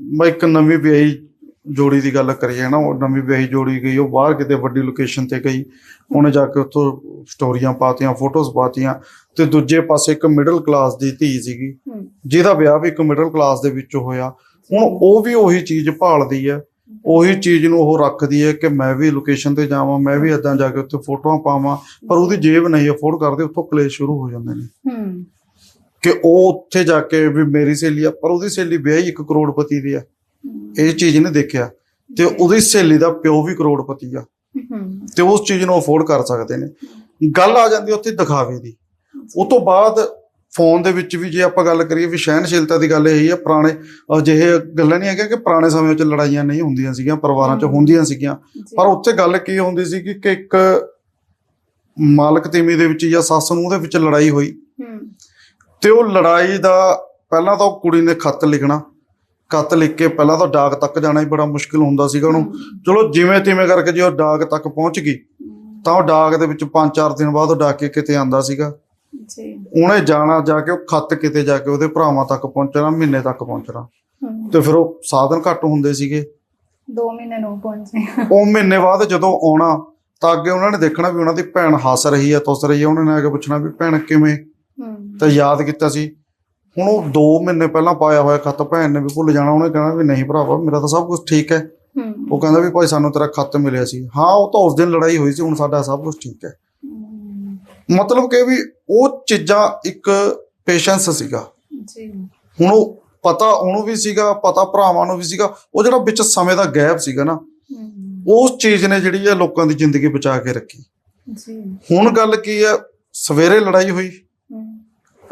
ਮੈਂ ਇੱਕ ਨਵੀਂ ਵਿਆਹੀ ਜੋੜੀ ਦੀ ਗੱਲ ਕਰੀਏ ਨਾ ਉਹ ਨਵੀਂ ਵਿਆਹੀ ਜੋੜੀ ਗਈ ਉਹ ਬਾਹਰ ਕਿਤੇ ਵੱਡੀ ਲੋਕੇਸ਼ਨ ਤੇ ਗਈ। ਉਹਨੇ ਜਾ ਕੇ ਉੱਥੋਂ ਸਟੋਰੀਆਂ ਪਾਤੀਆਂ ਫੋਟੋਜ਼ ਪਾਤੀਆਂ ਤੇ ਦੂਜੇ ਪਾਸੇ ਇੱਕ ਮਿਡਲ ਕਲਾਸ ਦੀ ਧੀ ਸੀਗੀ। ਜਿਹਦਾ ਵਿਆਹ ਵੀ ਇੱਕ ਮਿਡਲ ਕਲਾਸ ਦੇ ਵਿੱਚ ਹੋਇਆ। ਹੁਣ ਉਹ ਵੀ ਉਹੀ ਚੀਜ਼ ਭਾਲਦੀ ਹੈ। ਉਹੀ ਚੀਜ਼ ਨੂੰ ਉਹ ਰੱਖਦੀ ਹੈ ਕਿ ਮੈਂ ਵੀ ਲੋਕੇਸ਼ਨ ਤੇ ਜਾਵਾਂ ਮੈਂ ਵੀ ਇਦਾਂ ਜਾ ਕੇ ਉੱਥੇ ਫੋਟੋਆਂ ਪਾਵਾਂ ਪਰ ਉਹਦੀ ਜੇਬ ਨਹੀਂ ਅਫੋਰਡ ਕਰਦੇ ਉੱਥੋਂ ਕਲੇਸ਼ ਸ਼ੁਰੂ ਹੋ ਜਾਂਦੇ ਨੇ। ਕਿ ਉਹ ਉੱਥੇ ਜਾ ਕੇ ਵੀ ਮੇਰੀ ਸਹੇਲੀ ਆ ਪਰ ਉਹਦੀ ਸਹੇਲੀ ਵਿਆਹੀ ਇੱਕ ਕਰੋੜਪਤੀ ਦੀ ਆ। ਇਹ ਚੀਜ਼ ਨੇ ਦੇਖਿਆ। ਤੇ ਉਹਦੀ ਸਹੇਲੀ ਦਾ ਪਿਓ ਵੀ ਕਰੋੜਪਤੀ ਆ। ਤੇ ਉਸ ਚੀਜ਼ ਨੂੰ ਅਫੋਰਡ ਕਰ ਸਕਦੇ ਨੇ। ਗੱਲ ਆ ਜਾਂਦੀ ਉੱਥੇ ਦਿਖਾਵੇ ਦੀ। ਉਹ ਤੋਂ ਬਾਅਦ ਫੋਨ ਦੇ ਵਿੱਚ ਵੀ ਜੇ ਆਪਾਂ ਗੱਲ ਕਰੀਏ ਵੀ ਸਹਿਣਸ਼ੀਲਤਾ ਦੀ ਗੱਲ ਇਹੀ ਹੈ ਪੁਰਾਣੇ ਅਜਿਹੇ ਗੱਲਾਂ ਨਹੀਂ ਹੈਗੀਆਂ ਕਿ ਪੁਰਾਣੇ ਸਮੇਂ ਵਿੱਚ ਲੜਾਈਆਂ ਨਹੀਂ ਹੁੰਦੀਆਂ ਸੀਗੀਆਂ ਪਰਿਵਾਰਾਂ 'ਚ। ਹੁੰਦੀਆਂ ਸੀਗੀਆਂ। ਪਰ ਉੱਥੇ ਗੱਲ ਕੀ ਹੁੰਦੀ ਸੀ ਕਿ ਇੱਕ ਮਾਲਕ ਤੀਮੀ ਦੇ ਵਿੱਚ ਜਾਂ ਸੱਸ ਨੂੰ ਉਹਦੇ ਵਿੱਚ ਲੜਾਈ ਹੋਈ। ਤੇ ਉਹ ਲੜਾਈ ਦਾ ਪਹਿਲਾਂ ਤਾਂ ਉਹ ਕੁੜੀ ਨੇ ਖੱਤ ਲਿਖਣਾ ਖੱਤ ਲਿਖ ਕੇ ਪਹਿਲਾਂ ਤਾਂ ਡਾਕ ਤੱਕ ਜਾਣਾ ਹੀ ਬੜਾ ਮੁਸ਼ਕਿਲ ਹੁੰਦਾ ਸੀਗਾ ਉਹਨੂੰ। ਚਲੋ ਜਿਵੇਂ ਤਿਵੇਂ ਕਰਕੇ ਜੇ ਉਹ ਡਾਕ ਤੱਕ ਪਹੁੰਚ ਗਈ ਤਾਂ ਉਹ ਡਾਕ ਦੇ ਵਿੱਚ 5-4 ਦਿਨ ਬਾਅਦ ਉਹ ਡਾਕ ਕੇ ਕਿਤੇ ਆਂਦਾ ਸੀਗਾ। ਜੀ। ਉਹਨੇ ਜਾਣਾ ਜਾ ਕੇ ਉਹ ਖੱਤ ਕਿਤੇ ਜਾ ਕੇ ਉਹਦੇ ਭਰਾਵਾਂ ਤੱਕ ਪਹੁੰਚਣਾ ਮਹੀਨੇ ਤੱਕ ਪਹੁੰਚਣਾ। ਤੇ ਫਿਰ ਉਹ ਸਾਧਨ ਘੱਟ ਹੁੰਦੇ ਸੀਗੇ। ਦੋ ਮਹੀਨੇ ਨੂੰ ਪਹੁੰਚੇ। ਉਹ ਮਹੀਨੇ ਬਾਅਦ ਜਦੋਂ ਆਉਣਾ ਤਾਂ ਅੱਗੇ ਉਹਨਾਂ ਨੇ ਦੇਖਣਾ ਵੀ ਉਹਨਾਂ ਦੀ ਭੈਣ ਹੱਸ ਰਹੀ ਹੈ ਤੁਸ ਰਹੀ ਹੈ ਉਹਨਾਂ ਨੇ ਆ ਕੇ ਪੁੱਛਣਾ ਵੀ ਭੈਣ ਕਿਵੇਂ ਤਾਂ ਯਾਦ ਕੀਤਾ ਸੀ। ਹੁਣ ਉਹ 2 ਮਹੀਨੇ ਪਹਿਲਾਂ ਪਾਇਆ ਹੋਇਆ ਖੱਤ ਭੈਣ ਨੇ ਵੀ ਭੁੱਲ ਜਾਣਾ ਉਹਨੇ ਕਹਿਣਾ ਵੀ ਨਹੀਂ ਭਰਾਵਾ ਮੇਰਾ ਤਾਂ ਸਭ ਕੁਝ ਠੀਕ ਹੈ। ਉਹ ਕਹਿੰਦਾ ਵੀ ਭਾਈ ਸਾਨੂੰ ਤੇਰਾ ਖੱਤ ਮਿਲਿਆ ਸੀ। ਹਾਂ ਉਹ ਤਾਂ ਉਸ ਦਿਨ ਲੜਾਈ ਹੋਈ ਸੀ ਹੁਣ ਸਾਡਾ ਸਭ ਕੁਝ ਠੀਕ ਹੈ। ਮਤਲਬ ਕਿ ਵੀ ਉਹ ਚੀਜ਼ਾਂ ਇੱਕ ਪੇਸ਼ੈਂਸ ਸੀਗਾ। ਜੀ। ਹੁਣ ਉਹ ਪਤਾ ਉਹਨੂੰ ਵੀ ਸੀਗਾ ਪਤਾ ਭਰਾਵਾਂ ਨੂੰ ਵੀ ਸੀਗਾ ਉਹ ਜਿਹੜਾ ਵਿੱਚ ਸਮੇਂ ਦਾ ਗੈਪ ਸੀਗਾ ਨਾ ਉਸ ਚੀਜ਼ ਨੇ ਜਿਹੜੀ ਹੈ ਲੋਕਾਂ ਦੀ ਜ਼ਿੰਦਗੀ ਬਚਾ ਕੇ ਰੱਖੀ। ਜੀ। ਹੁਣ ਗੱਲ ਕੀ ਹੈ ਸਵੇਰੇ ਲੜਾਈ ਹੋਈ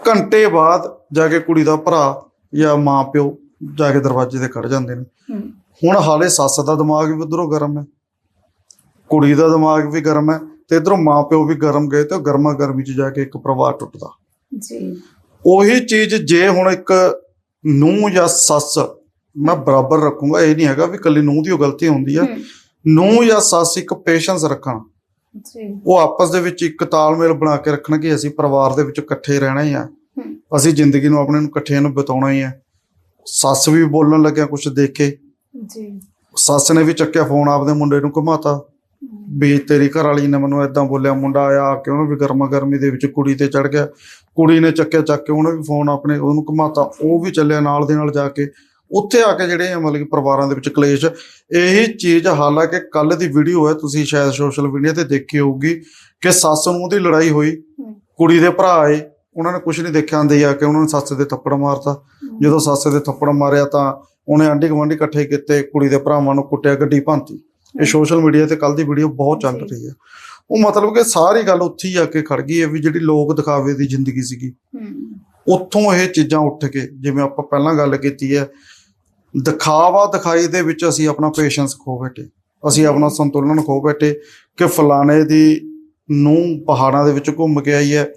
ਘੰਟੇ ਬਾਅਦ ਜਾ ਕੇ ਕੁੜੀ ਦਾ ਭਰਾ ਜਾਂ ਮਾਂ ਪਿਓ ਜਾ ਕੇ ਦਰਵਾਜ਼ੇ ਤੇ ਖੜ ਜਾਂਦੇ ਨੇ। ਹੁਣ ਹਾਲੇ ਸੱਸ ਦਾ ਦਿਮਾਗ ਵੀ ਉਧਰੋਂ ਗਰਮ ਹੈ ਕੁੜੀ ਦਾ ਦਿਮਾਗ ਵੀ ਗਰਮ ਹੈ ਤੇ ਇਧਰੋਂ ਮਾਂ ਪਿਓ ਵੀ ਗਰਮ ਗਏ ਤੇ ਗਰਮਾ ਗਰਮੀ ਚ ਜਾ ਕੇ ਇੱਕ ਪਰਿਵਾਰ ਟੁੱਟਦਾ। ਜੀ। ਉਹੀ ਚੀਜ਼ ਜੇ ਹੁਣ ਇੱਕ ਨੂੰਹ ਜਾਂ ਸੱਸ ਮੈਂ ਬਰਾਬਰ ਰੱਖੂੰਗਾ ਇਹ ਨਹੀਂ ਹੈਗਾ ਵੀ ਕੱਲੀ ਨੂੰਹ ਦੀ ਉਹ ਗਲਤੀ ਹੁੰਦੀ ਹੈ। ਨੂੰਹ ਜਾਂ ਸੱਸ ਇੱਕ ਪੇਸ਼ੈਂਸ ਰੱਖਣ। ਜੀ। ਉਹ ਆਪਸ ਦੇ ਵਿੱਚ ਇੱਕ ਤਾਲਮੇਲ ਬਣਾ ਕੇ ਰੱਖਣ ਕਿ ਅਸੀਂ ਪਰਿਵਾਰ ਦੇ ਵਿੱਚ ਇਕੱਠੇ ਰਹਿਣਾ ਹੀ ਆ। ਅਸੀਂ ਜ਼ਿੰਦਗੀ ਨੂੰ ਆਪਣੇ ਨੂੰ ਇਕੱਠਿਆਂ ਨੂੰ ਬਿਤਾਉਣਾ ਹੀ ਹੈ। ਸੱਸ ਵੀ ਬੋਲਣ ਲੱਗਿਆ ਕੁਝ ਦੇਖੇ ਜੀ। ਸੱਸ ਨੇ ਵੀ ਚੱਕਿਆ ਫੋਨ ਆਪਦੇ ਮੁੰਡੇ ਨੂੰ ਘੁਮਾਤਾ। ਵੀ ਤੇਰੀ ਘਰ ਵਾਲੀ ਨੇ ਮੈਨੂੰ ਐਦਾਂ ਬੋਲਿਆ ਮੁੰਡਾ ਆਇਆ ਆ ਕੇ ਉਹਨੂੰ ਵੀ ਗਰਮਾ ਗਰਮੀ ਦੇ ਵਿੱਚ ਕੁੜੀ ਤੇ ਚੜ ਗਿਆ। ਕੁੜੀ ਨੇ ਚੱਕਿਆ ਚੱਕ ਕੇ ਉਹਨੇ ਵੀ ਫੋਨ ਆਪਣੇ ਉਹਨੂੰ ਘੁਮਾਤਾ। ਉਹ ਵੀ ਚੱਲਿਆ ਨਾਲ ਦੇ ਨਾਲ ਜਾ ਕੇ। ਉੱਥੇ ਆ ਕੇ ਜਿਹੜੇ ਆ ਮਤਲਬ ਕਿ ਪਰਿਵਾਰਾਂ ਦੇ ਵਿੱਚ ਕਲੇਸ਼ ਇਹੀ ਚੀਜ਼ ਹਾਲਾਂਕਿ ਕੱਲ ਦੀ ਵੀਡੀਓ ਹੈ ਤੁਸੀਂ ਸ਼ਾਇਦ ਸੋਸ਼ਲ ਮੀਡੀਆ ਤੇ ਦੇਖੀ ਹੋਊਗੀ ਕਿ ਸੱਸ ਨੂੰ ਉਹਦੀ ਲੜਾਈ ਹੋਈ। ਕੁੜੀ ਦੇ ਭਰਾ ਆਏ। ਉਹਨਾਂ ਨੇ ਕੁਝ ਨਹੀਂ ਦੇਖਿਆ ਆਂਦੇ ਆ ਕੇ ਉਹਨਾਂ ਨੇ ਸੱਸ ਦੇ ਥੱਪੜ ਮਾਰਤਾ। ਜਦੋਂ ਸੱਸ ਦੇ ਥੱਪੜ ਮਾਰਿਆ ਤਾਂ ਉਹਨੇ ਆਂਢੀ ਗੁਆਂਢੀ ਇਕੱਠੇ ਕੀਤੇ ਕੁੜੀ ਦੇ ਭਰਾਵਾਂ ਨੂੰ ਕੁੱਟਿਆ ਗੱਡੀ ਭੰਤੀ ਇਹ ਸੋਸ਼ਲ ਮੀਡੀਆ ਤੇ ਕੱਲ ਦੀ ਵੀਡੀਓ ਬਹੁਤ ਚੱਲ ਜੀ। ਰਹੀ ਹੈ। ਉਹ ਮਤਲਬ ਕਿ ਸਾਰੀ ਗੱਲ ਉੱਥੇ ਹੀ ਆ ਕੇ ਖੜ ਗਈ ਹੈ ਵੀ ਜਿਹੜੀ ਲੋਕ ਦਿਖਾਵੇ ਦੀ ਜ਼ਿੰਦਗੀ ਸੀਗੀ। ਉੱਥੋਂ ਇਹ ਚੀਜ਼ਾਂ ਉੱਠ ਕੇ ਜਿਵੇਂ ਆਪਾਂ ਪਹਿਲਾਂ ਗੱਲ ਕੀਤੀ ਹੈ ਦਿਖਾਵਾ ਦਿਖਾਈ ਦੇ ਵਿੱਚ ਅਸੀਂ ਆਪਣਾ ਪੇਸ਼ੈਂਸ ਖੋ ਬੈਠੇ। ਅਸੀਂ ਆਪਣਾ ਸੰਤੁਲਨ ਖੋ ਬੈਠੇ ਕਿ ਫਲਾਣੇ ਦੀ ਨੂੰ ਪਹਾੜਾਂ ਦੇ ਵਿੱਚ ਘੁੰਮ ਕੇ ਆਈ ਹੈ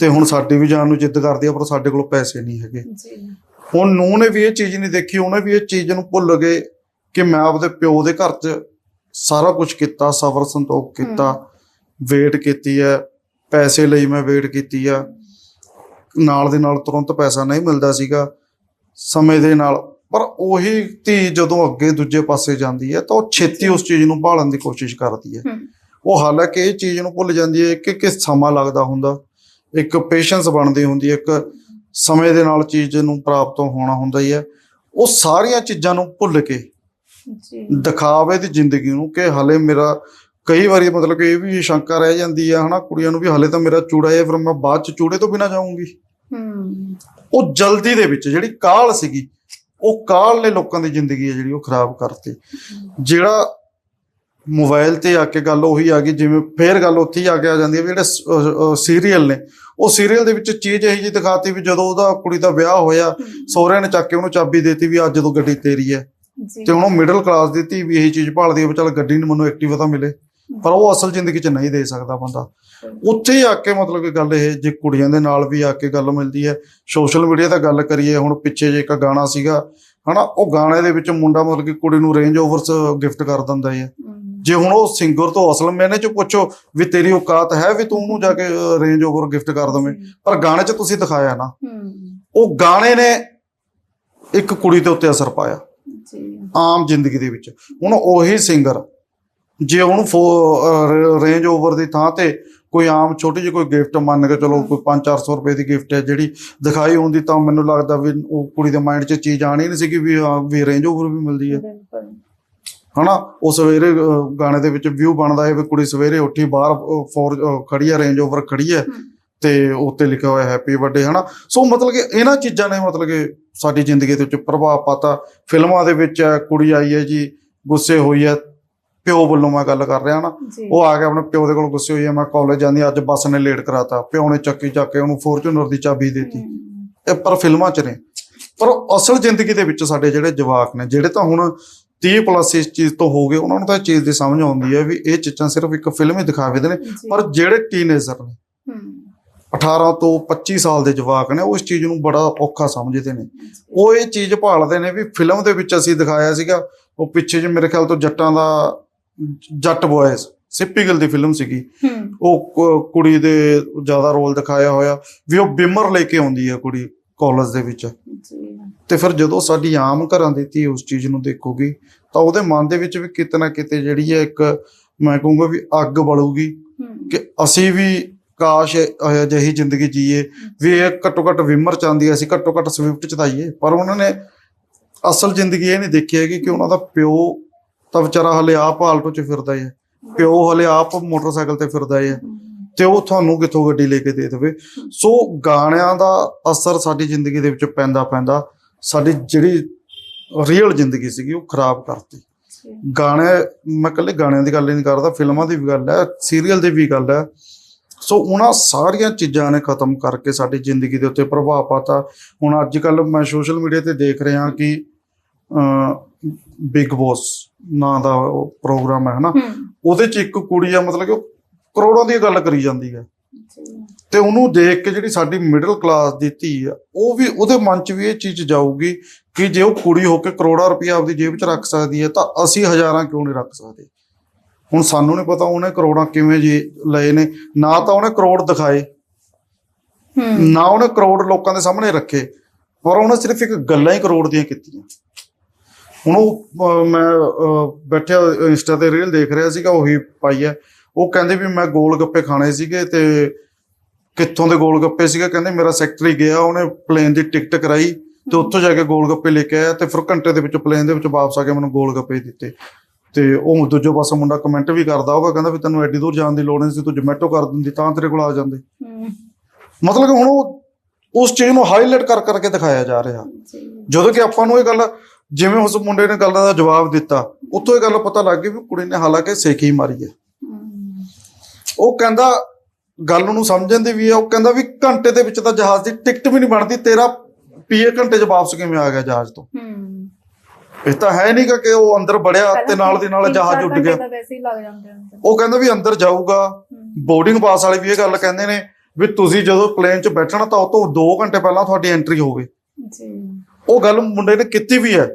ਤੇ ਹੁਣ ਸਾਡੀ ਵੀ ਜਾਣ ਨੂੰ ਜਿੱਦ ਕਰਦੀ ਆ ਪਰ ਸਾਡੇ ਕੋਲ ਪੈਸੇ ਨਹੀਂ ਹੈਗੇ। ਜੀ। ਹੁਣ ਨੂੰ ਨੇ ਵੀ ਇਹ ਚੀਜ਼ ਨਹੀਂ ਦੇਖੀ ਉਹਨੇ ਵੀ ਇਹ ਚੀਜ਼ ਨੂੰ ਭੁੱਲ ਗਏ ਕਿ ਮੈਂ ਆਪਦੇ ਪਿਓ ਦੇ ਘਰ 'ਚ ਸਾਰਾ ਕੁਝ ਕੀਤਾ ਸਬਰ ਸੰਤੋਖ ਕੀਤਾ ਵੇਟ ਕੀਤੀ ਹੈ ਪੈਸੇ ਲਈ ਮੈਂ ਵੇਟ ਕੀਤੀ ਆ। ਨਾਲ ਦੇ ਨਾਲ ਤੁਰੰਤ ਪੈਸਾ ਨਹੀਂ ਮਿਲਦਾ ਸੀਗਾ ਸਮੇਂ ਦੇ ਨਾਲ। ਪਰ ਉਹੀ ਧੀ ਜਦੋਂ ਅੱਗੇ ਦੂਜੇ ਪਾਸੇ ਜਾਂਦੀ ਹੈ ਤਾਂ ਉਹ ਛੇਤੀ ਉਸ ਚੀਜ਼ ਨੂੰ ਭਾਲਣ ਦੀ ਕੋਸ਼ਿਸ਼ ਕਰਦੀ ਹੈ ਉਹ ਹਾਲਾਂਕਿ ਇਹ ਚੀਜ਼ ਨੂੰ ਭੁੱਲ ਜਾਂਦੀ ਹੈ ਕਿ ਕਿ ਸਮਾਂ ਲੱਗਦਾ ਹੁੰਦਾ। ਇੱਕ ਪੇਸ਼ੈਂਸ ਬਣਦੀ ਹੁੰਦੀ ਹੈ ਇੱਕ ਸਮੇਂ ਦੇ ਨਾਲ ਚੀਜ਼ ਨੂੰ ਪ੍ਰਾਪਤ ਹੋਣਾ ਹੁੰਦਾ ਹੀ ਹੈ। ਉਹ ਸਾਰੀਆਂ ਚੀਜ਼ਾਂ ਨੂੰ ਭੁੱਲ ਕੇ ਜੀ। ਦਿਖਾਵੇ ਦੀ ਜ਼ਿੰਦਗੀ ਨੂੰ ਕਿ ਹਲੇ ਮੇਰਾ ਕਈ ਵਾਰੀ ਮਤਲਬ ਕਿ ਇਹ ਵੀ ਸ਼ੰਕਾ ਰਹਿ ਜਾਂਦੀ ਹੈ ਹਨਾ ਕੁੜੀਆਂ ਨੂੰ ਵੀ ਹਲੇ ਤਾਂ ਮੇਰਾ ਚੂੜਾ ਹੈ ਫਿਰ ਮੈਂ ਬਾਅਦ ਚ ਚੂੜੇ ਤੋਂ ਬਿਨਾ ਜਾਊਂਗੀ। ਹਮ, ਉਹ ਜਲਦੀ ਦੇ ਵਿੱਚ ਜਿਹੜੀ ਕਾਲ ਸੀਗੀ ਉਹ ਕਾਲ ਨੇ ਲੋਕਾਂ ਦੀ ਜ਼ਿੰਦਗੀ ਹੈ ਜਿਹੜੀ ਉਹ ਖਰਾਬ ਕਰਤੀ। ਜਿਹੜਾ ਮੋਬਾਈਲ ਤੇ ਆ ਕੇ ਗੱਲ ਉਹੀ ਆ ਗਈ ਜਿਵੇਂ ਫੇਰ ਗੱਲ ਉੱਥੇ ਹੀ ਆ ਕੇ ਆ ਜਾਂਦੀ ਹੈ ਵੀ ਜਿਹੜੇ ਸੀਰੀਅਲ ਨੇ ਉਹ ਸੀਰੀਅਲ ਦੇ ਵਿੱਚ ਚੀਜ਼ ਇਹੀ ਜੀ ਦਿਖਾਤੀ ਵੀ ਜਦੋਂ ਉਹਦਾ ਕੁੜੀ ਦਾ ਵਿਆਹ ਹੋਇਆ ਹਮ, ਸਹੁਰੇ ਨੇ ਚੱਕ ਕੇ ਉਹਨੂੰ ਚਾਬੀ ਦੇਤੀ ਵੀ ਅੱਜ ਜਦੋਂ ਗੱਡੀ ਤੇਰੀ ਹੈ। ਤੇ ਹੁਣ ਉਹ ਮਿਡਲ ਕਲਾਸ ਦੀ ਧੀ ਵੀ ਇਹੀ ਚੀਜ਼ ਭਾਲਦੀ ਹੈ ਵੀ ਚੱਲ ਗੱਡੀ ਨੂੰ ਮੈਨੂੰ ਐਕਟਿਵਾ ਤਾਂ ਮਿਲੇ ਪਰ ਉਹ ਅਸਲ ਜ਼ਿੰਦਗੀ 'ਚ ਨਹੀਂ ਦੇ ਸਕਦਾ ਬੰਦਾ। ਉੱਥੇ ਹੀ ਆ ਕੇ ਮਤਲਬ ਕਿ ਗੱਲ ਇਹ ਜੇ ਕੁੜੀਆਂ ਦੇ ਨਾਲ ਵੀ ਆ ਕੇ ਗੱਲ ਮਿਲਦੀ ਹੈ ਸੋਸ਼ਲ ਮੀਡੀਆ ਤਾਂ ਗੱਲ ਕਰੀਏ ਹੁਣ ਪਿੱਛੇ ਜੇ ਇੱਕ ਗਾਣਾ ਸੀਗਾ ਹਨਾ ਉਹ ਗਾਣੇ ਦੇ ਵਿੱਚ ਮੁੰਡਾ ਮਤਲਬ ਕਿ ਕੁੜੀ ਨੂੰ ਰੇਂਜ ਓਵਰਸ ਗਿਫਟ ਕਰ ਦਿੰਦਾ ਹੈ। ਜੇ ਹੁਣ ਉਹ ਸਿੰਗਰ ਤੋਂ ਅਸਲ ਮੈਨੇ ਚ ਪੁੱਛੋ ਵੀ ਤੇਰੀ ਔਕਾਤ ਹੈ ਵੀ ਤੂੰ ਉਹਨੂੰ ਜਾ ਕੇ ਰੇਂਜ ਓਵਰ ਗਿਫਟ ਕਰ ਦਵੇਂ। ਪਰ ਗਾਣੇ 'ਚ ਤੁਸੀਂ ਦਿਖਾਇਆ ਨਾ। ਉਹ ਗਾਣੇ ਨੇ ਇੱਕ ਕੁੜੀ ਦੇ ਉੱਤੇ ਅਸਰ ਪਾਇਆ। ਜੀ। ਆਮ ਜ਼ਿੰਦਗੀ ਦੇ ਵਿੱਚ। ਹੁਣ ਉਹੀ ਸਿੰਗਰ ਜੇ ਉਹਨੂੰ ਰੇਂਜ ਓਵਰ ਦੀ ਥਾਂ ਤੇ ਕੋਈ ਆਮ ਛੋਟੀ ਜਿਹੀ ਕੋਈ ਗਿਫਟ ਮੰਨ ਕੇ ਚਲੋ ਕੋਈ 5-400 ਰੁਪਏ ਦੀ ਗਿਫਟ ਹੈ ਜਿਹੜੀ ਦਿਖਾਈ ਹੁੰਦੀ ਤਾਂ ਮੈਨੂੰ ਲੱਗਦਾ ਵੀ ਉਹ ਕੁੜੀ ਦੇ ਮਾਈਂਡ 'ਚ ਚੀਜ਼ ਆਣੀ ਨਹੀਂ ਸੀ ਕਿ ਵੀ ਵੀ ਰੇਂਜ ਓਵਰ ਵੀ ਮਿਲਦੀ ਹੈ। ਬਿਲਕੁਲ। ਹਨਾ ਉਹ ਸਵੇਰੇ ਗਾਣੇ ਦੇ ਵਿੱਚ ਵਿਊ ਬਣਦਾ ਹੈ ਵੀ ਕੁੜੀ ਸਵੇਰੇ ਉੱਠੀ ਬਾਹਰ ਫੋਰ ਖੜੀ ਹੈ ਰੇਂਜ ਓਵਰ ਖੜੀ ਹੈ ਤੇ ਉੱਤੇ ਲਿਖਿਆ ਹੋਇਆ ਹੈਪੀ ਬਰਥਡੇ ਹਨਾ। ਸੋ ਮਤਲਬ ਕਿ ਇਹਨਾਂ ਚੀਜ਼ਾਂ ਨੇ ਮਤਲਬ ਕਿ ਸਾਡੀ ਜ਼ਿੰਦਗੀ ਦੇ ਵਿੱਚ ਪ੍ਰਭਾਵ ਪਾਤਾ। ਫਿਲਮਾਂ ਦੇ ਵਿੱਚ ਕੁੜੀ ਆਈ ਹੈ ਜੀ ਗੁੱਸੇ ਹੋਈ ਹੈ ਪਿਓ ਵੱਲੋਂ ਮੈਂ ਗੱਲ ਕਰ ਰਿਹਾ ਨਾ ਉਹ ਆ ਕੇ ਆਪਣੇ ਪਿਓ ਦੇ ਕੋਲ ਗੁੱਸੇ ਹੋਈ ਹੈ ਮੈਂ ਕਾਲਜ ਜਾਂਦੀ ਅੱਜ ਬੱਸ ਨੇ ਲੇਟ ਕਰਾਤਾ। ਪਿਓ ਨੇ ਚੱਕੀ ਚੱਕ ਕੇ ਉਹਨੂੰ ਫੋਰਚੂਨਰ ਦੀ ਚਾਬੀ ਦਿੱਤੀ। ਇਹ ਪਰ ਫਿਲਮਾਂ 'ਚ ਨੇ। ਪਰ ਅਸਲ ਜ਼ਿੰਦਗੀ ਦੇ ਵਿੱਚ ਸਾਡੇ ਜਿਹੜੇ ਜਵਾਕ ਨੇ ਜਿਹੜੇ ਤਾਂ ਹੁਣ 30 ਪਲੱਸ ਇਸ ਚੀਜ਼ ਤੋਂ ਹੋ ਗਏ ਉਹਨਾਂ ਨੂੰ ਤਾਂ ਇਹ ਚੀਜ਼ ਦੀ ਸਮਝ ਆਉਂਦੀ ਹੈ ਵੀ ਇਹ ਚੀਜ਼ਾਂ ਸਿਰਫ ਇੱਕ ਫਿਲਮ ਹੀ ਦਿਖਾਵੇ ਦੇ ਨੇ ਪਰ ਜਿਹੜੇ ਟੀਨੇਜਰ ਨੇ ਹਮ, 18 ਤੋਂ 25 ਸਾਲ ਦੇ ਜਵਾਕ ਨੇ ਉਹ ਇਸ ਚੀਜ਼ ਨੂੰ ਬੜਾ ਔਖਾ ਸਮਝਦੇ ਨੇ। ਉਹ ਇਹ ਚੀਜ਼ ਭਾਲਦੇ ਨੇ ਵੀ ਫਿਲਮ ਦੇ ਵਿੱਚ ਅਸੀਂ ਦਿਖਾਇਆ ਸੀਗਾ ਉਹ ਪਿੱਛੇ ਜੇ ਮੇਰੇ ਖਿਆਲ ਤੋਂ ਜੱਟਾਂ ਦਾ ਜੱਟ ਬॉयਜ਼ ਸਿੱਪੀ ਗਿੱਲ ਦੀ ਫਿਲਮ ਸੀਗੀ। ਉਹ ਕੁੜੀ ਦੇ ਜ਼ਿਆਦਾ ਰੋਲ ਦਿਖਾਇਆ ਹੋਇਆ ਵੀ ਉਹ ਬਿਮਰ ਲੈ ਕੇ ਆਉਂਦੀ ਹੈ ਕੁੜੀ ਕਾਲਜ ਦੇ ਵਿੱਚ। ਤੇ ਫਿਰ ਜਦੋਂ ਸਾਡੀ ਆਮ ਘਰਾਂ ਦੀ ਧੀ ਉਸ ਚੀਜ਼ ਨੂੰ ਦੇਖੂਗੀ ਤਾਂ ਉਹਦੇ ਮਨ ਦੇ ਵਿੱਚ ਵੀ ਕਿਤੇ ਨਾ ਕਿਤੇ ਜਿਹੜੀ ਹੈ ਇੱਕ ਮੈਂ ਕਹੂੰਗਾ ਵੀ ਅੱਗ ਬਲੂਗੀ ਕਿ ਅਸੀਂ ਵੀ ਕਾਸ਼ ਇਹ ਜਿਹੀ ਜ਼ਿੰਦਗੀ ਜੀਏ ਵੀ ਇਹ ਘੱਟੋ ਘੱਟ ਵਿਮਰ ਚਾਹੁੰਦੀ ਅਸੀਂ ਘੱਟੋ ਘੱਟ ਸਵਿਫਟ ਚਤਾਈਏ ਪਰ ਉਹਨਾਂ ਨੇ ਅਸਲ ਜ਼ਿੰਦਗੀ ਇਹ ਨਹੀਂ ਦੇਖੀ ਹੈਗੀ ਕਿ ਉਹਨਾਂ ਦਾ ਪਿਓ ਤਾਂ ਵਿਚਾਰਾ ਹਲੇ ਆਪ ਆਲਟੋ 'ਚ ਫਿਰਦਾ ਹੈ ਪਿਓ ਹਲੇ ਆਪ ਮੋਟਰਸਾਈਕਲ ਤੇ ਫਿਰਦਾ ਹੈ ਤੇ ਉਹ ਤੁਹਾਨੂੰ ਕਿੱਥੋਂ ਗੱਡੀ ਲੈ ਕੇ ਦੇ ਦੇਵੇ। ਸੋ ਗਾਣਿਆਂ ਦਾ ਅਸਰ ਸਾਡੀ ਜ਼ਿੰਦਗੀ ਦੇ ਵਿੱਚ ਪੈਂਦਾ ਪੈਂਦਾ ਸਾਡੀ ਜਿਹੜੀ ਰੀਅਲ ਜ਼ਿੰਦਗੀ ਸੀਗੀ ਉਹ ਖਰਾਬ ਕਰਤੀ। ਗਾਣੇ ਮੈਂ ਇਕੱਲੇ ਗਾਣਿਆਂ ਦੀ ਗੱਲ ਨਹੀਂ ਕਰਦਾ ਫਿਲਮਾਂ ਦੀ ਵੀ ਗੱਲ ਹੈ ਸੀਰੀਅਲ ਦੀ ਵੀ ਗੱਲ ਹੈ। ਸੋ ਉਹਨਾਂ ਸਾਰੀਆਂ ਚੀਜ਼ਾਂ ਨੇ ਖਤਮ ਕਰਕੇ ਸਾਡੀ ਜ਼ਿੰਦਗੀ ਦੇ ਉੱਤੇ ਪ੍ਰਭਾਵ ਪਾਤਾ। ਹੁਣ ਅੱਜ ਕੱਲ ਮੈਂ ਸੋਸ਼ਲ ਮੀਡੀਆ ਤੇ ਦੇਖ ਰਿਹਾ ਕਿ ਬਿਗ ਬੌਸ ਨਾਂ ਦਾ ਪ੍ਰੋਗਰਾਮ ਹੈ ਹਨਾ ਹਮ, ਉਹਦੇ ਚ ਇੱਕ ਕੁੜੀ ਆ ਮਤਲਬ ਕਿ ਕਰੋੜਾਂ ਦੀ ਗੱਲ ਕਰੀ ਜਾਂਦੀ ਹੈ। ਤੇ ਉਹਨੂੰ ਦੇਖ ਕੇ ਜਿਹੜੀ ਸਾਡੀ ਮਿਡਲ ਕਲਾਸ ਦੀ ਧੀ ਆ ਉਹ ਵੀ ਉਹਦੇ ਮਨ 'ਚ ਵੀ ਇਹ ਚੀਜ਼ ਜਾਊਗੀ ਕਿ ਜੇ ਉਹ ਕੁੜੀ ਹੋ ਕੇ ਕਰੋੜਾਂ ਰੁਪਏ ਆਪਦੀ ਜੇਬ 'ਚ ਰੱਖ ਸਕਦੀ ਹੈ ਤਾਂ ਅਸੀਂ ਹਜ਼ਾਰਾਂ ਕਿਉਂ ਨਹੀਂ ਰੱਖ ਸਕਦੇ? ਹੁਣ ਸਾਨੂੰ ਨਹੀਂ ਪਤਾ ਉਹਨੇ ਕਰੋੜਾਂ ਕਿਵੇਂ ਜੀ ਲਏ ਨੇ ਨਾ ਤਾਂ ਉਹਨੇ ਕਰੋੜ ਦਿਖਾਏ ਨਾ ਉਹਨੇ ਕਰੋੜ ਲੋਕਾਂ ਦੇ ਸਾਹਮਣੇ ਰੱਖੇ ਪਰ ਉਹਨੇ ਸਿਰਫ ਇੱਕ ਗੱਲਾਂ ਹੀ ਕਰੋੜ ਦੀਆਂ ਕੀਤੀਆਂ। ਹੁਣ ਉਹ ਮੈਂ ਬੈਠਿਆ ਇੰਸਟਾ ਤੇ ਰੀਲ ਦੇਖ ਰਿਹਾ ਸੀਗਾ ਉਹੀ ਪਾਈ ਹੈ। ਉਹ ਕਹਿੰਦੇ ਵੀ ਮੈਂ ਗੋਲ ਗੱਪੇ ਖਾਣੇ ਸੀਗੇ ਤੇ ਕਿੱਥੋਂ ਦੇ ਗੋਲ ਗੱਪੇ ਸੀਗੇ? ਕਹਿੰਦੇ ਮੇਰਾ ਸੈਕਟਰੀ ਗਿਆ ਉਹਨੇ ਪਲੇਨ ਦੀ ਟਿਕਟ ਕਰਾਈ ਤੇ ਉੱਥੋਂ ਜਾ ਕੇ ਗੋਲ ਗੱਪੇ ਲੈ ਕੇ ਆਇਆ ਤੇ ਫਿਰ ਘੰਟੇ ਦੇ ਵਿੱਚ ਪਲੇਨ ਦੇ ਵਿੱਚ ਵਾਪਸ ਆ ਕੇ ਮੈਨੂੰ ਗੋਲ ਗੱਪੇ ਦਿੱਤੇ। ਤੇ ਉਹ ਦੂਜੇ ਪਾਸੇ ਮੁੰਡਾ ਕਮੈਂਟ ਵੀ ਕਰਦਾ ਹੋਗਾ ਕਹਿੰਦਾ ਵੀ ਤੈਨੂੰ ਐਡੀ ਦੂਰ ਜਾਣ ਦੀ ਲੋੜ ਨਹੀਂ ਸੀ ਤੂੰ ਜੋਮੈਟੋ ਕਰ ਦਿੰਦੀ ਤਾਂ ਤੇਰੇ ਕੋਲ ਆ ਜਾਂਦੇ। ਮਤਲਬ ਕਿ ਹੁਣ ਉਹ ਉਸ ਚੀਜ਼ ਨੂੰ ਹਾਈਲਾਈਟ ਕਰ ਕਰਕੇ ਦਿਖਾਇਆ ਜਾ ਰਿਹਾ। ਜਦੋਂ ਕਿ ਆਪਾਂ ਨੂੰ ਇਹ ਗੱਲ ਜਿਵੇਂ ਉਸ ਮੁੰਡੇ ਨੇ ਗੱਲ ਦਾ ਜਵਾਬ ਦਿੱਤਾ ਉੱਥੋਂ ਇਹ ਗੱਲ ਪਤਾ ਲੱਗ ਗਈ ਵੀ ਕੁੜੀ ਨੇ ਹਾਲਾਂਕਿ ਸੇਖੀ ਮਾਰੀ ਹੈ। ਉਹ ਕਹਿੰਦਾ ਗੱਲ ਨੂੰ ਸਮਝਣ ਦੀ ਵੀ ਹੈ ਉਹ ਕਹਿੰਦਾ ਵੀ ਘੰਟੇ ਦੇ ਵਿੱਚ ਤਾਂ ਜਹਾਜ਼ ਦੀ ਟਿਕਟ ਵੀ ਨਹੀਂ ਬਣਦੀ ਤੇਰਾ ਪੀਏ ਘੰਟੇ 'ਚ ਵਾਪਸ ਕਿਵੇਂ ਆ ਗਿਆ ਜਹਾਜ਼ ਤੋਂ? ਹਮ ਇਹ ਤਾਂ ਹੈ ਨਹੀਂ ਕਿ ਉਹ ਅੰਦਰ ਵੜਿਆ ਤੇ ਨਾਲ ਦੀ ਨਾਲ ਜਹਾਜ਼ ਉੱਡ ਗਿਆ। ਤਾਂ ਵੈਸੇ ਹੀ ਲੱਗ ਜਾਂਦੇ ਹਨ ਉਹ ਕਹਿੰਦਾ ਵੀ ਅੰਦਰ ਜਾਊਗਾ। ਬੋਰਡਿੰਗ ਪਾਸ ਵਾਲੇ ਵੀ ਇਹ ਗੱਲ ਕਹਿੰਦੇ ਨੇ ਵੀ ਤੁਸੀਂ ਜਦੋਂ ਪਲੇਨ 'ਚ ਬੈਠਣਾ ਤਾਂ ਉਹ ਤੋਂ 2 ਘੰਟੇ ਪਹਿਲਾਂ ਤੁਹਾਡੀ ਐਂਟਰੀ ਹੋਵੇ। ਜੀ। ਉਹ ਗੱਲ ਮੁੰਡੇ ਨੇ ਕੀਤੀ ਵੀ ਹੈ।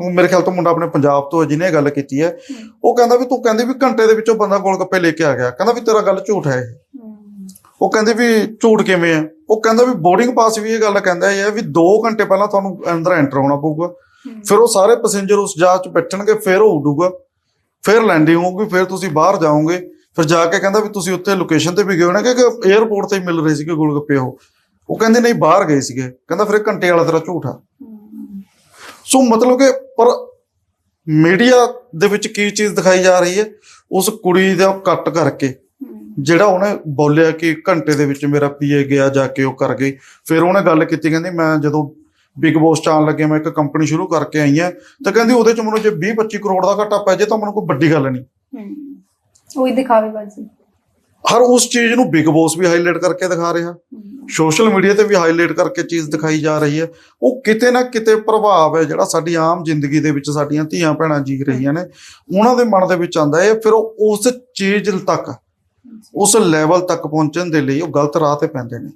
ਉਹ ਮੇਰੇ ਖਿਆਲ ਤੋਂ ਮੁੰਡਾ ਆਪਣੇ ਪੰਜਾਬ ਤੋਂ ਜਿਹਨੇ ਗੱਲ ਕੀਤੀ ਹੈ। ਉਹ ਕਹਿੰਦਾ ਵੀ ਤੂੰ ਕਹਿੰਦੀ ਵੀ ਘੰਟੇ ਦੇ ਵਿੱਚੋਂ ਬੰਦਾ ਗੋਲ ਗੱਪੇ ਲੈ ਕੇ ਆ ਗਿਆ। ਕਹਿੰਦਾ ਵੀ ਤੇਰਾ ਗੱਲ ਝੂਠ ਹੈ ਉਹ ਕਹਿੰਦੇ ਵੀ ਝੂਠ ਕਿਵੇਂ ਹੈ? ਉਹ ਕਹਿੰਦਾ ਵੀ ਬੋਰਡਿੰਗ ਪਾਸ ਵੀ ਇਹ ਗੱਲ ਕਹਿੰਦਾ ਹੈ ਵੀ 2 ਘੰਟੇ ਪਹਿਲਾਂ ਤੁਹਾਨੂੰ ਅੰਦਰ ਐਂਟਰ ਹੋਣਾ ਪਊਗਾ। ਫਿਰ ਉਹ ਸਾਰੇ ਪੈਸੇਂਜਰ ਉਸ ਜਹਾਜ਼ 'ਚ ਬੈਠਣਗੇ ਫਿਰ ਉਹ ਉੱਡੂਗਾ। ਫਿਰ ਲੈਂਡਿੰਗ ਹੋਊਗੀ ਫਿਰ ਤੁਸੀਂ ਬਾਹਰ ਜਾਓਗੇ। ਫਿਰ ਜਾ ਕੇ ਕਹਿੰਦਾ ਵੀ ਤੁਸੀਂ ਉੱਥੇ ਲੋਕੇਸ਼ਨ ਤੇ ਵੀ ਗਏ ਹੋਣੇ ਕਿ 에어ਪੋਰਟ ਤੇ ਹੀ ਮਿਲ ਰਹੇ ਸੀਗੇ ਗੋਲ ਗੱਪੇ ਉਹ। ਉਹ ਕਹਿੰਦੇ ਨਹੀਂ ਬਾਹਰ ਗਏ ਸੀਗੇ। ਕਹਿੰਦਾ ਫਿਰ ਘੰਟੇ ਵਾਲਾ ਤੇਰਾ ਝੂਠ ਆ। ਸੋ ਮਤਲਬ ਕਿ ਪਰ ਮੀਡੀਆ ਦੇ ਵਿੱਚ ਕੀ ਚੀਜ਼ ਦਿਖਾਈ ਜਾ ਰਹੀ ਹੈ? ਉਸ ਕੁੜੀ ਦਾ ਕੱਟ ਕਰਕੇ ਜਿਹੜਾ ਉਹਨੇ ਬੋਲਿਆ ਕਿ ਘੰਟੇ ਦੇ ਵਿੱਚ ਮੇਰਾ ਪੀਏ ਗਿਆ ਜਾ ਕੇ ਉਹ ਕਰ ਗਈ। ਫਿਰ ਉਹਨੇ ਗੱਲ ਕੀਤੀ ਕਹਿੰਦੀ ਮੈਂ ਜਦੋਂ ਬਿਗ ਬੋਸ ਚ ਆਉਣ ਲੱਗੇ ਮੈਂ ਇੱਕ ਕੰਪਨੀ ਸ਼ੁਰੂ ਕਰਕੇ ਆਈ ਆ ਤਾਂ ਕਹਿੰਦੀ ਉਹਦੇ ਚ ਮੈਨੂੰ ਜੇ 20 25 ਕਰੋੜ ਦਾ ਘਾਟਾ ਪੈ ਜੇ ਤਾਂ ਮੈਨੂੰ ਕੋਈ ਵੱਡੀ ਗੱਲ ਨਹੀਂ। ਉਹੀ ਦਿਖਾਵੇ ਬਾਜੀ ਹਰ ਉਸ ਚੀਜ਼ ਨੂੰ ਬਿਗ ਬੋਸ ਵੀ ਹਾਈਲਾਈਟ ਕਰਕੇ ਦਿਖਾ ਰਿਹਾ। ਸੋਸ਼ਲ ਮੀਡੀਆ ਤੇ ਵੀ ਹਾਈਲਾਈਟ ਕਰਕੇ ਚੀਜ਼ ਦਿਖਾਈ ਜਾ ਰਹੀ ਹੈ। ਉਹ ਕਿਤੇ ਨਾ ਕਿਤੇ ਪ੍ਰਭਾਵ ਹੈ ਜਿਹੜਾ ਸਾਡੀ ਆਮ ਜ਼ਿੰਦਗੀ ਦੇ ਵਿੱਚ ਸਾਡੀਆਂ ਧੀਆਂ ਭੈਣਾਂ ਜੀ ਰਹੀਆਂ ਨੇ। ਉਹਨਾਂ ਦੇ ਮਨ ਦੇ ਵਿੱਚ ਆਂਦਾ ਹੈ ਫਿਰ ਉਹ ਉਸ ਚੀਜ਼ ਤੱਕ ਉਸ ਲੈਵਲ ਤੱਕ ਪਹੁੰਚਣ ਦੇ ਲਈ ਉਹ ਗਲਤ ਰਾਹ ਤੇ ਪੈਂਦੇ ਨੇ।